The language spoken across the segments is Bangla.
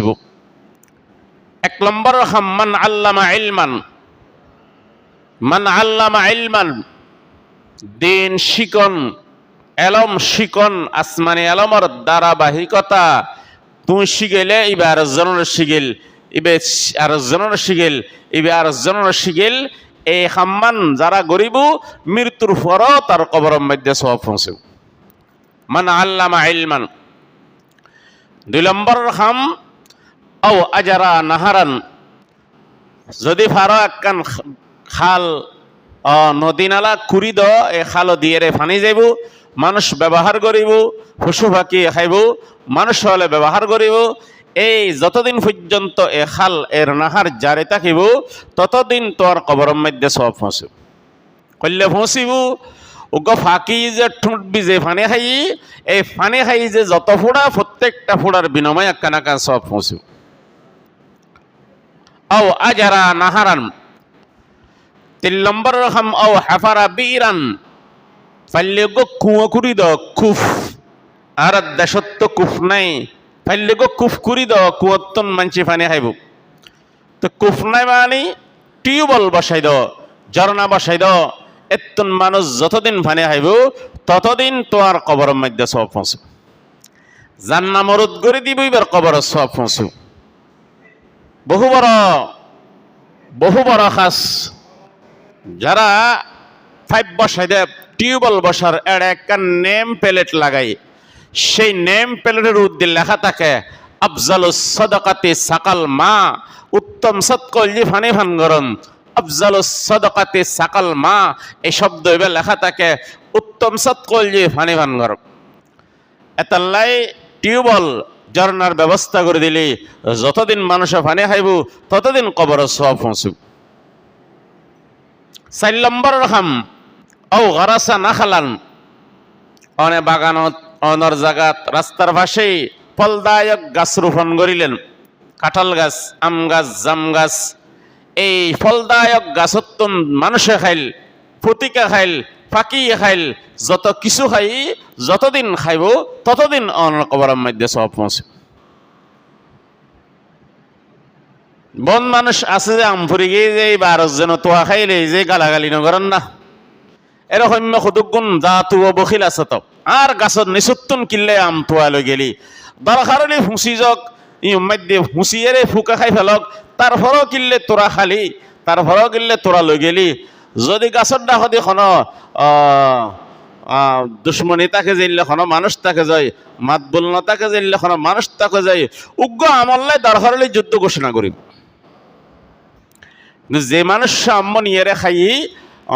পৌঁছিব এক নম্বর মান আল্লামা ইলমান। মান আল্লামা ইলমান। দিন শিকন, এলম শিকন, আসমানি এলমর ধারাবাহিকতা। তুই শিগেলে ইবে আর জনের শিগিল। ইবে আর জনের শিগিল। ইবে আর জনের শিগিল। এই সাম্মান যারা গরিব, মৃত্যুর পরও তার কবরের মধ্যে সব পৌঁছেও মান আল্লামা ইলমান। দুই নম্বর খাম ও আজারা নাহারান। যদি ফারো একখান খাল নদী নালা কুড়ি দ, এ খাল দিয়ে ফানি যাইব, মানুষ ব্যবহার করিব পশু পাখি খাইব, মানুষ হলে ব্যবহার করিব, এই যতদিন পর্যন্ত এ খাল, এর নাহার জারি থাকিব, ততদিন তোর কবরের মধ্যে সব ফসিব। কল্লে ফসিব ওগো ফাঁকি যে ঠোঁট বিজে ফানে খাই, এই ফানে খাই যে যত ফোড়া, প্রত্যেকটা ফোড়ার বিনিময় একখান সব ফসিব। আও আজারা নাহারান। তিন নম্বর রকম ও হাফারা বিরান। ফাইলে গো কুয়া কুড়ি দ কুফ আর দেশত্ব কুফ নাই। ফাইলে গো কুফ কুড়ি দ, কুয়ত্তন মানছি ফানি খাইব তো কুফ নাই মানে টিউবল বসাই দ, ঝর্ণা বসাই দ। এত্তন মানুষ যতদিন ফানি খাইব ততদিন তোমার কবরের মধ্যে সব পৌঁছব জান্না মরুদ করে দিব, এবার কবরের সব পৌঁছব বহু বড় বহু বড় খাস। যারা ফাইভ বসাই দেয়, টিউবওয়েল বসার এর একটা নেম প্লেট লাগাই সেই নেম প্লেটের উদ্দে লেখা থাকে, আফজালুস সদকাতি সাকাল মা, উত্তম সৎকল্লি ফানি ফান গরম। আফজালুস সদকাতি সাকাল মা, এই শব্দ এবার লেখা থাকে, উত্তম সৎকল্লি ফানি ফান গরম। এতাল্লাই টিউবওয়েল ঝর্নার ব্যবস্থা করে দিলি। যতদিন মানুষে ফানি খাইব ততদিন কবর সব পৌঁছব চার নম্বর রকম ও গরাসা না খালান অনে বাগানত, অনর জাগাত, রাস্তার পাশেই ফলদায়ক গাছ রোপণ করিলেন। কাঁঠাল গাছ, আম গাছ, জাম গাছ, এই ফলদায়ক গাছত্তন মানুষে খাইল ফতিকা খাইল ফাঁকিয়ে খাইল। যত কিছু খাই, যতদিন খাইব, ততদিন অনর কবরের মধ্যে সব পৌঁছে বন মানুষ আছে যে আমফুরি গিয়ে যে বারো জন তোয়া খাইলে যে গালাগালি নগরেন না। এরকম সদুগুণ যা তুয় বখিল আছে তো। আর গাছত নিচুত্তুন কিল্লে আম তোয়া লৈ গেলি। দরকার হলে ফুঁচি যাওক ই মধ্যে ফুঁচিয়েরে ফুকা খাই ফেলক। তার ফরও কিল্লে তোরা খালি তার ফরও কিল্লে তোরা লৈ গেলি। যদি গাছত ডাকদি খন দুশ্মনী তাকে জানলে খন, মানুষ তাকে যায়, মাত বল না তাকে জানলে খন, মানুষ তাকে যায় উগ্র আমল্লাই দরকার হলে যুদ্ধ ঘোষণা কিন্তু যে মানুষ আম্ম নিয়েরে খাই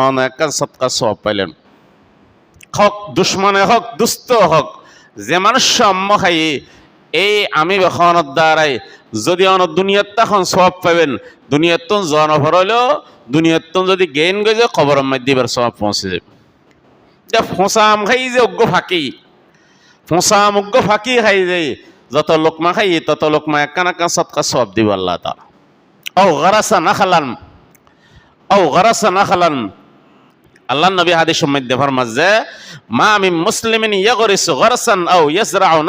অনেক সৎকার সব পাইলেন হক দুশ্মনে হক দুস্থ হক যে মানুষ আম্ম খাই এই আমি বেখনত দ্বারাই যদি অন দুনিয়াত তখন সব পাবেন দুনিয়াত তো জনভর হইলেও দুনিয়াত তো যদি গেইন গেছে মধ্যে এবার সব পৌঁছে যাবে। যে ফোঁসা আম খাই যে অজ্ঞ ফাঁকি। ফোঁসা আম অজ্ঞ ফাঁকি খাই যে যত লোকমা খাই, তত লোকমা একান একান সৎকার সব দিব আল্লাহ তালা ও গরাসা নাখালান। ও গরাসা নাখালান। আল্লাহ নবী হাদিস মধ্যে ফরমাজ যে, মা মিন মুসলিমিন ইয়াগরিসু গরসান আও ইয়াজরাউ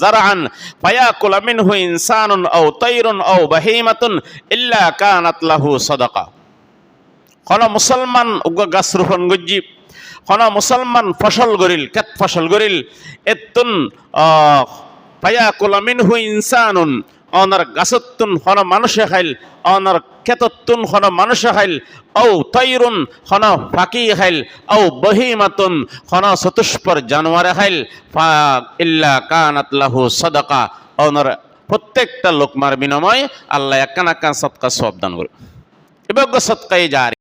জারআন ফায়াকুল মিনহু ইনসানুন আও তায়রুন আও বাহিমাতুন ইল্লা কানাত লাহু সাদাকা। কোন মুসলমান উগ গাছ রোপণ গজ্জি কোন মুসলমান ফসল গরিল, কেত ফসল গরিল, এতুন ফায়াকুল মিনহু ইনসানুন, অনার গাছত্তুন হন মানুষে খাইল, অনার ক্ষেতত্তুন হন মানুষ হাইল ও তৈরুন হন ফাঁকি হাইল ও বহিমাতুন হন চতুষ্পর জানোয়ারে হাইল। ফা ইল্লা কানাতলাহু সদকা, অনর প্রত্যেকটা লোকমার বিনিময় আল্লাহ একান একান সৎকা সব দান করে এবার সৎকাই জারি